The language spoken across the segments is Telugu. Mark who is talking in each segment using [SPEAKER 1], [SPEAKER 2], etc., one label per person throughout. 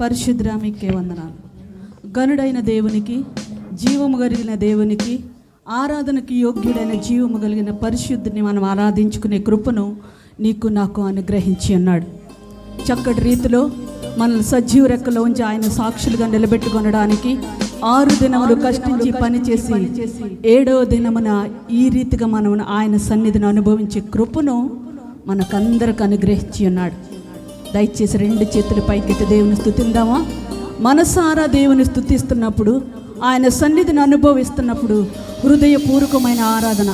[SPEAKER 1] పరిశుద్ర మీకే వందనాలు. గనుడైన దేవునికి జీవము కలిగిన దేవునికి ఆరాధనకి యోగ్యుడైన జీవము కలిగిన పరిశుద్ధిని మనం ఆరాధించుకునే కృపను నీకు నాకు అనుగ్రహించి ఉన్నాడు. చక్కటి రీతిలో మనల్ని సజీవ రెక్కలో ఉంచి ఆయన సాక్షులుగా నిలబెట్టుకొనడానికి ఆరు దినములు కష్టించి పనిచేసి ఏడవ దినమున ఈ రీతిగా మనం ఆయన సన్నిధిని అనుభవించే కృపను మనకందరికి అనుగ్రహించి ఉన్నాడు. దయచేసి రెండు చేతుల పైకెత్తి దేవుని స్థుతిందామా? మనసారా దేవుని స్థుతిస్తున్నప్పుడు ఆయన సన్నిధిని అనుభవిస్తున్నప్పుడు హృదయపూర్వకమైన ఆరాధన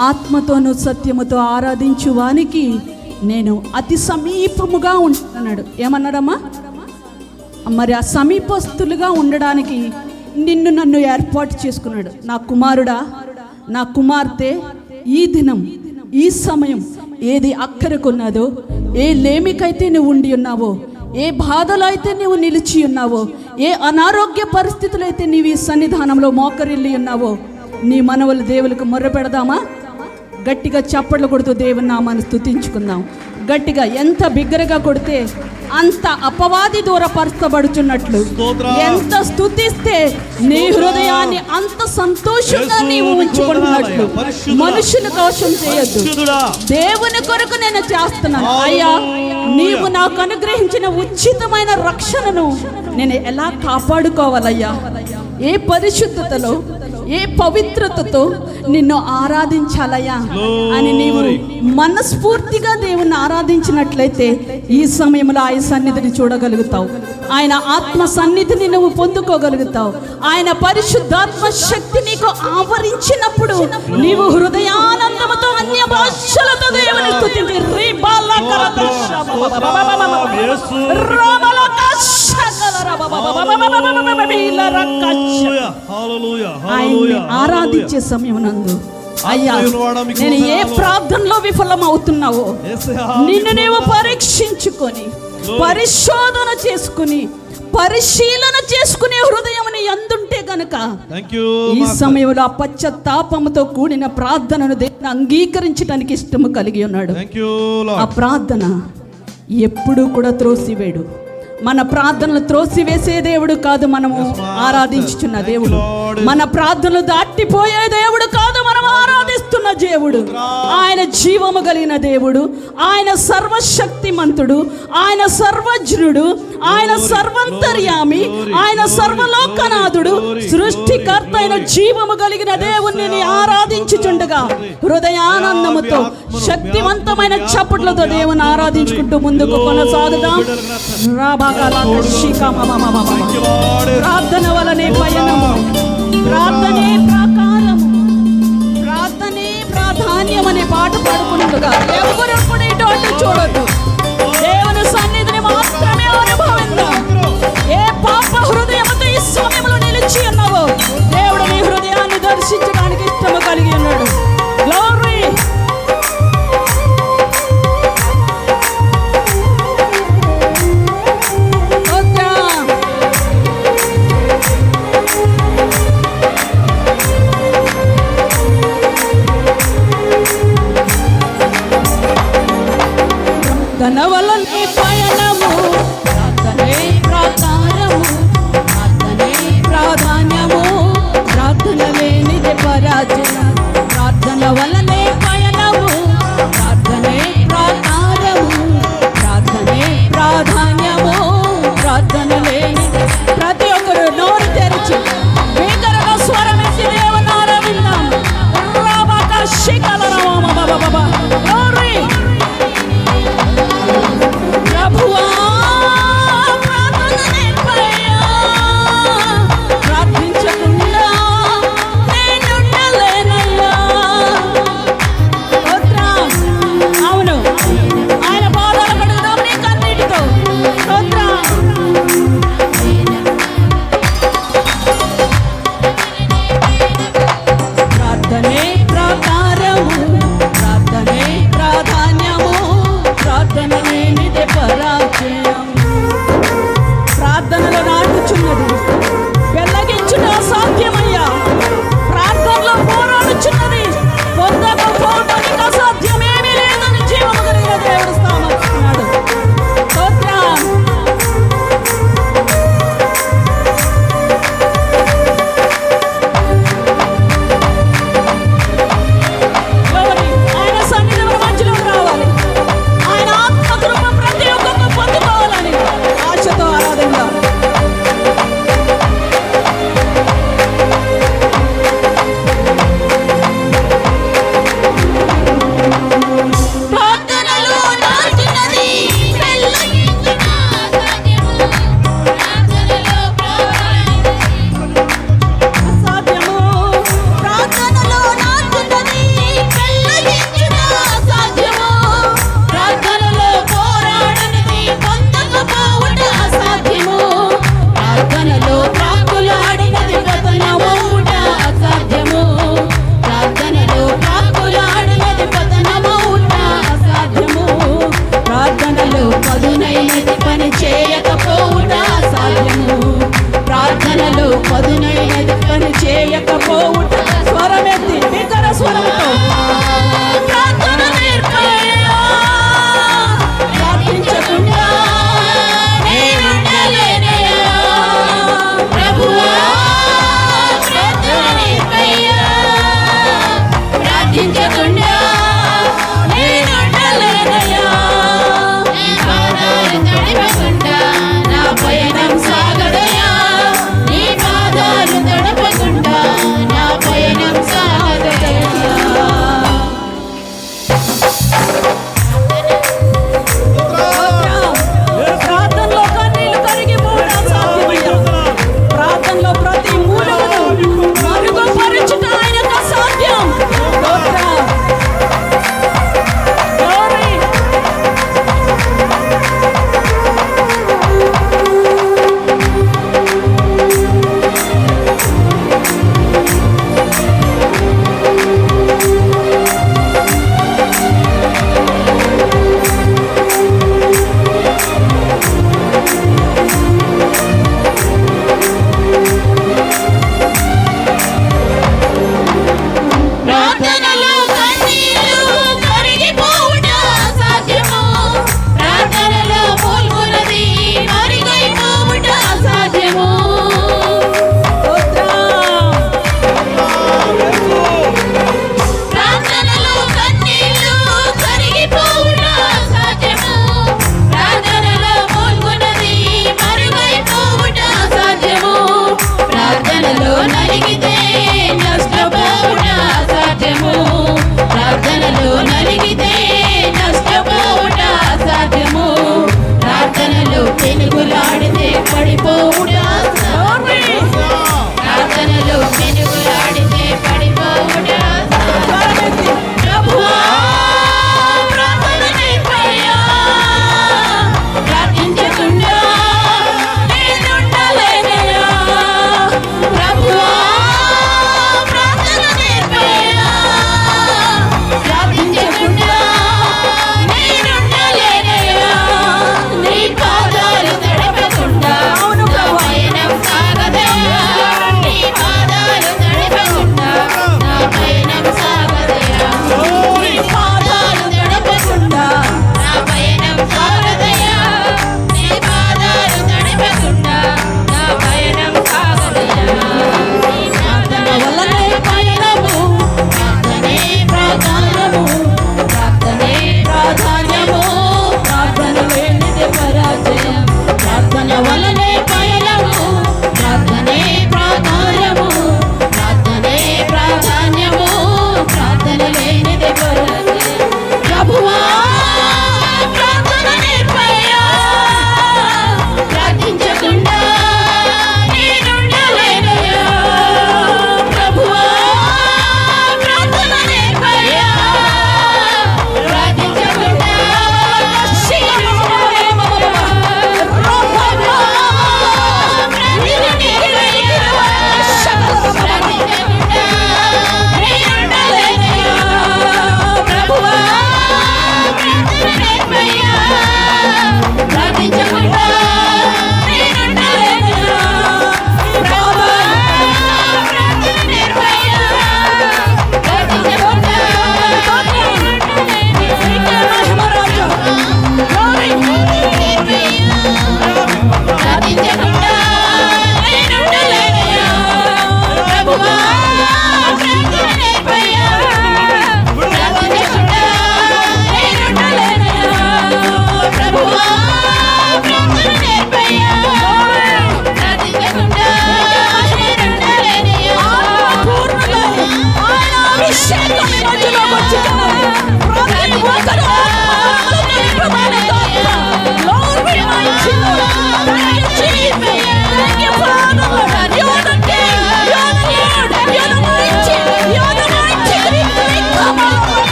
[SPEAKER 1] ఆత్మతోనూ సత్యముతో ఆరాధించు వానికి నేను అతి సమీపముగా ఉంటున్నాడు. ఏమన్నాడమ్మా? మరి ఆ సమీపస్తులుగా ఉండడానికి నిన్ను నన్ను ఏర్పాటు చేసుకున్నాడు. నా కుమారుడా నా కుమార్తె ఈ దినం ఈ సమయం ఏది అక్కరకున్నదో ఏ లేమికైతే నువ్వు ఉండి ఉన్నావో ఏ బాధలో అయితే నువ్వు నిలిచి ఉన్నావో ఏ అనారోగ్య పరిస్థితులు అయితే నీవు ఈ సన్నిధానంలో మోకరిల్లి ఉన్నావో నీ మనవలు దేవులకు మొర్ర పెడదామా గట్టిగా చప్పట్లు కొడుతూ దేవుని నామాన్ని స్తుతించుకుందాం. గట్టిగా ఎంత బిగ్గరగా కొడితే అంత అపవాది దూరపరచబడుచున్నట్లు. ఎంత స్తుతిస్తే నీ హృదయాన్ని అంత సంతోషంగా నీవు ఉంచుకున్నట్లు. మనుషుల దోషం చేయొద్దు. దేవుని కొరకు నేను చేస్తున్నాను. అయ్యా నీవు నాకు అనుగ్రహించిన ఉచితమైన రక్షణను నేను ఎలా కాపాడుకోవాలయ్యా? ఏ పరిశుద్ధతలో ఏ పవిత్రతతో నిన్ను ఆరాధించాలయ్యా అని నీవు మనస్ఫూర్తిగా దేవుణ్ణి ఆరాధించినట్లయితే ఈ సమయంలో ఆయన సన్నిధిని చూడగలుగుతావు ఆయన ఆత్మ సన్నిధిని నువ్వు పొందుకోగలుగుతావు ఆయన పరిశుద్ధాత్మ శక్తి నీకు ఆవరించినప్పుడు నీవు హృదయానందముతో అన్య భాషలతో దేవుని
[SPEAKER 2] హల్లెలూయా,
[SPEAKER 1] ఆరాధించే సమయం నందు అయ్యా నేను ఏ. ప్రార్థనలో విఫలం అవుతున్నావో నిన్ను నీవు
[SPEAKER 2] వందనాలు.
[SPEAKER 1] పరీక్షించుకొని పరిశోధన చేసుకుని పరిశీలన చేసుకునే హృదయం అందుంటే గనుక ఈ. సమయంలో ఆ పశ్చాత్తాపముతో కూడిన ప్రార్థనను దేవుని అంగీకరించడానికి ఇష్టము కలిగి ఉన్నాడు. ఆ. ప్రార్థన ఎప్పుడూ కూడా త్రోసివేడు. మన ప్రార్థనలు త్రోసివేసే దేవుడు కాదు మనము. ఆరాధించుచున్న దేవుడు. మన ప్రార్థనలు దాటిపోయే దేవుడు కాదు మనం ఆరాధిస్తున్న దేవుడు. ఆయన జీవము కలిగిన దేవుడు. ఆయన సర్వశక్తిమంతుడు. ఆయన సర్వజ్ఞుడు. ఆయన సర్వంతర్యామి. ఆయన సర్వలోకనాథుడు. సృష్టికర్త అయిన జీవము కలిగిన దేవుణ్ణి ఆరాధించుచుండగా హృదయానందముతో శక్తివంతమైన చప్పట్లతో దేవుని ఆరాధించుకుంటూ ముందుకు కొనసాగుదాం. ప్రార్థన వలనే పయనము ప్రార్థనే ప్రార్థనే ధాన్యం అనే పాట పాడుకుంటుగా ఎవరు కూడా ఇటువంటి అటు చూడొద్దు. దేవుని సన్నిధిని మాత్రమే అనుభవిద్దాం. ఏ పాప హృదయంతో ఈ సమయంలో నిలిచి ఉన్నావో దేవుడు నీ హృదయాన్ని దర్శించడానికి ఇష్టము కలిగి ఉన్నాడు.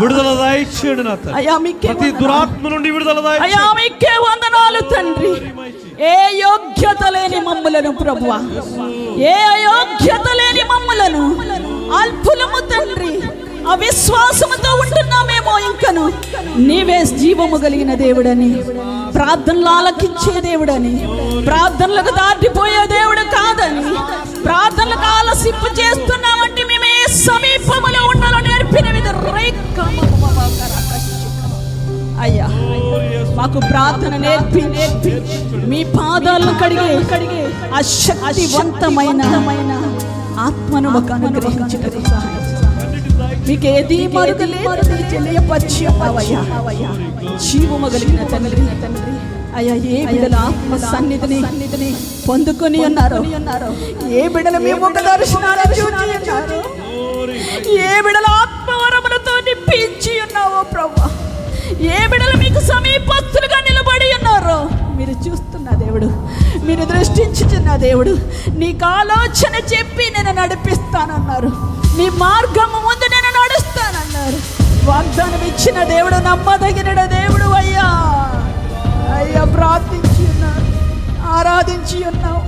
[SPEAKER 2] విడుదల దాయిచ్చేయండి నా తండ్రి.
[SPEAKER 1] అయ్యా మీకే
[SPEAKER 2] ప్రతి. దురాత్మ నుండి విడుదల
[SPEAKER 1] అయ్యా మీకే వందనాలు తండ్రి. ఏ యోగ్యత లేని మమ్ములను ప్రభువా. ఏ అయోగ్యత లేని మమ్ములను. అల్పులము తండ్రి. అవిశ్వాసముతో ఉంటున్నామేమో ఇంకను. నీవే జీవము కలిగిన దేవుడని ప్రార్థనలు ఆలకించే దేవుడని ప్రార్థనలకు దాటిపోయే దేవుడు కాదని ప్రార్థనలకు ఆలసింపు చేస్తున్నామంటే మేమే సమీపములో ఉండాలో నేర్పిన విధ అయ్యా మాకు ప్రార్థన నేర్పి నేర్పి. మీ పాదాలను కడిగే కడిగే అశక్తివంతమైన ఆత్మను మాకు అనుగ్రహించటకు మీకు ఏది మరుగు లేదు తెలియపరిచి జీవము కలిగిన తండ్రి తండ్రి. అయ్యా ఏ బిడల ఆత్మ సన్నిధిని సన్నిధిని పొందుకొని ఉన్నారు? ఏ బిడల మేము ఒక దర్శనాలు చూచి ఏ బిడల ఆత్మవరములతో నింపించి ఉన్నావో ప్రభా ఏ బిడలు మీకు సమీపస్తులుగా నిలబడి ఉన్నారో? మీరు చూస్తున్న దేవుడు మీరు దృష్టించుతున్న దేవుడు నీకు ఆలోచన చెప్పి నేను నడిపిస్తానన్నారు. నీ మార్గము ముందు నేను నడుస్తానన్నారు. వాగ్దానం ఇచ్చిన దేవుడు నమ్మదగిన దేవుడు. ఆరాధించి ఉన్నావు.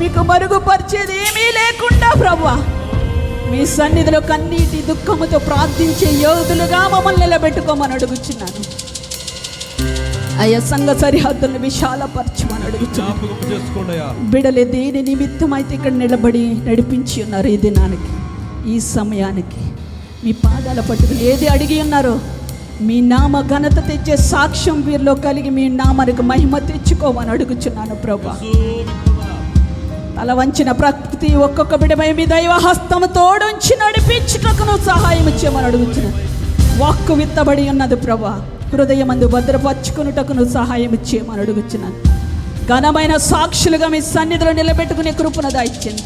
[SPEAKER 1] మీకు మరుగుపరిచేది ఏమీ లేకుండా ప్రభా మీ సన్నిధిలో కన్నీటి దుఃఖముతో ప్రార్థించే యోధులుగా మమ్మల్ని నిలబెట్టుకోమని అడుగుచున్నాను. అయ్యా సంఘ సరిహద్దులను విశాలపరచమని
[SPEAKER 2] అయ్యా.
[SPEAKER 1] బిడలే దేని నిమిత్తం అయితే ఇక్కడ నిలబడి నడిపించి ఉన్నారు ఈ దినానికి ఈ సమయానికి మీ పాదాల పట్టుకుని ఏది అడిగి ఉన్నారో మీ నామ ఘనత తెచ్చే సాక్ష్యం వీరిలో కలిగి మీ నామానికి మహిమ తెచ్చుకోమని అడుగుచున్నాను ప్రభా. తల వంచిన ప్రకృతి ఒక్కొక్క బిడమై మీ దైవ హస్తము తోడుంచి నడిపించుటకును సహాయం చేయమని అడుగుచున్నాను. వాక్కు విత్తబడి ఉన్నది ప్రభా. హృదయమందు భద్రపరుచుకున్నటకును సహాయం చేయమని అడుగుచున్నాను. ఘనమైన సాక్షులుగా మీ సన్నిధిలో నిలబెట్టుకునే కృపణ దాయిచ్చింది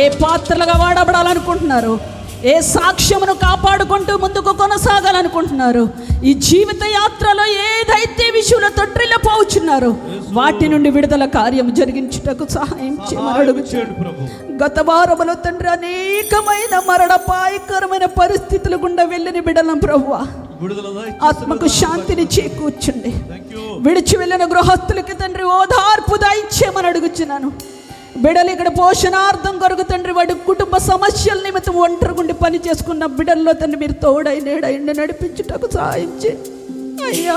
[SPEAKER 1] ఏ పాత్రలుగా వాడబడాలనుకుంటున్నారు ఏ సాక్ష్యమును కాపాడుకుంటూ ముందుకు కొనసాగాలనుకుంటున్నారు? ఈ జీవిత యాత్రలో ఏదైతే విషయంలో తొట్టిల్ల పోచున్నారో వాటి నుండి విడుదల కార్యం జరిగించుటకు సహాయం చేయమని గత వారములో తండ్రి అనేకమైన మరణపాయకరమైన పరిస్థితుల గుండా వెళ్ళిన బిడలం ప్రభువా. ఆత్మకు శాంతిని చేకూర్చండి. విడిచి వెళ్ళిన గృహస్థులకి తండ్రి ఓదార్పు దాయిచ్చేయమని అడుగుచున్నాను. బిడలు ఇక్కడ పోషణార్థం కొరకు తండ్రి వాడి కుటుంబ సమస్యల నిమిత్తం ఒంటరిగుండి పని చేసుకున్న బిడల్లో తండ్రి మీరు తోడై నేడైండి నడిపించుటకు సహాయం చే అయ్యా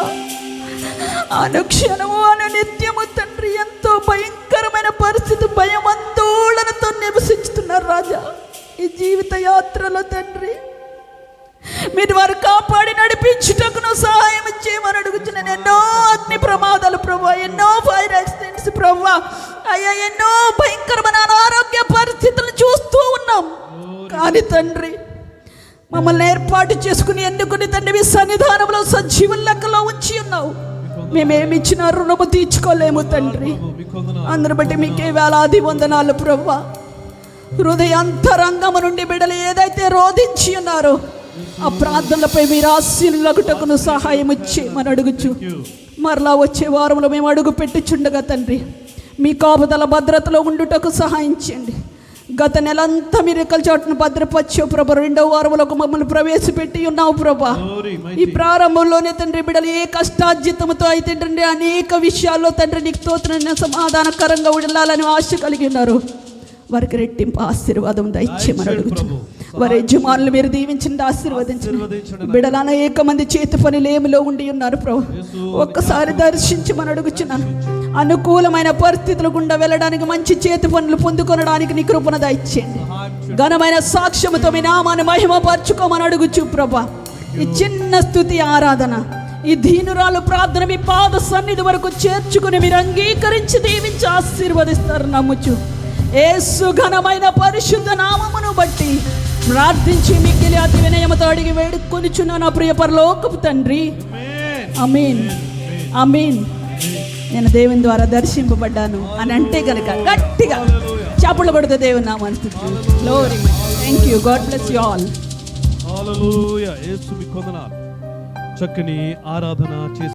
[SPEAKER 1] అనుక్షణము అను నిత్యము తండ్రి ఎంతో భయంకరమైన పరిస్థితి భయమందోళనతో నివసిస్తున్నారు రాజా. ఈ జీవిత యాత్రలో తండ్రి మీరు వారు కాపాడి నడిపించుటకును సహాయం చేయమని అడుగుతున్నాను ఎన్నో అగ్ని ప్రమాదాలు ప్రభు ఎన్నో ఫైర్ యాక్సిడెంట్స్ ప్రభు. అయ్యా ఎన్నో భయంకరమైన అనారోగ్య పరిస్థితులు చూస్తూ ఉన్నాం. కానీ తండ్రి మమ్మల్ని ఏర్పాటు చేసుకుని ఎన్నుకుని తండ్రి మీ సన్నిధానంలో సజీవుల లెక్కలో ఉంచి ఉన్నావు. మేమేమిచ్చినా రుణము తీర్చుకోలేము తండ్రి.
[SPEAKER 2] మీకు
[SPEAKER 1] అందరు బట్టి మీకే వేలాది వందనాలు ప్రవ్వ హృదయ అంతరంగము నుండి బిడ్డలు ఏదైతే రోధించి ఉన్నారో ఆ ప్రార్థనలపై మీరు ఆశీనులగుటకును సహాయం చేయమని అడుగుచు. మరలా వచ్చే వారంలో మేము అడుగు పెట్టుచుండగా తండ్రి. మీ కాపుదల భద్రతలో ఉండుటకు సహాయం చేయండి. గత నెలంతా మీరు ఎక్కల చోటును భద్రపరిచావు ప్రభ? రెండవ వారంలో మమ్మల్ని ప్రవేశపెట్టి ఉన్నావు ప్రభా. ఈ ప్రారంభంలోనే తండ్రి బిడలు ఏ కష్టార్జితంతో అయితే తండ్రి అనేక విషయాల్లో తండ్రి నీకు తోతున్న సమాధానకరంగా ఉండాలని ఆశ కలిగి ఉన్నారు. వారికి రెట్టింపు ఆశీర్వాదం దయచేయమని అడుగుతున్నాను వారి యజమానులు మీరు దీవించండి ఆశీర్వదించండి.
[SPEAKER 2] ఆశీర్వదించండి.
[SPEAKER 1] బిడలు అనేక మంది చేతి పని లేమిలో ఉండి ఉన్నారు ప్రభు. ఒక్కసారి దర్శించమని అడుగుచున్నాను. అనుకూలమైన పరిస్థితుల గుండా వెళ్ళడానికి మంచి చేతి పనులు పొందుకొనడానికి నీ కృపణ దయచేయండి. ఘనమైన సాక్ష్యముతో మీ నామాన్ని మహిమపరచుకోమని అడుగుచు ప్రభా. ఈ చిన్న స్థుతి ఆరాధన ఈ దీనురాలు ప్రార్థన మీ పాద సన్నిధి వరకు చేర్చుకుని మీరు అంగీకరించి దీవించి ఆశీర్వదిస్తారు నమ్ముచు. ఏసు ఘనమైన పరిశుద్ధ నామమును బట్టి ప్రార్థించి మిక్కిలి అతి వినయముతో అడిగి వేడుకొనిచున్న నా ప్రియ పరలోకపు తండ్రి. అమీన్ అమీన్ నేను దేవుని ద్వారా దర్శింపబడ్డాను అని అంటే గనక గట్టిగా చేపలు పడితే దేవుని నామాన్ని thank you God bless you all
[SPEAKER 2] చక్కని ఆరాధన చేసి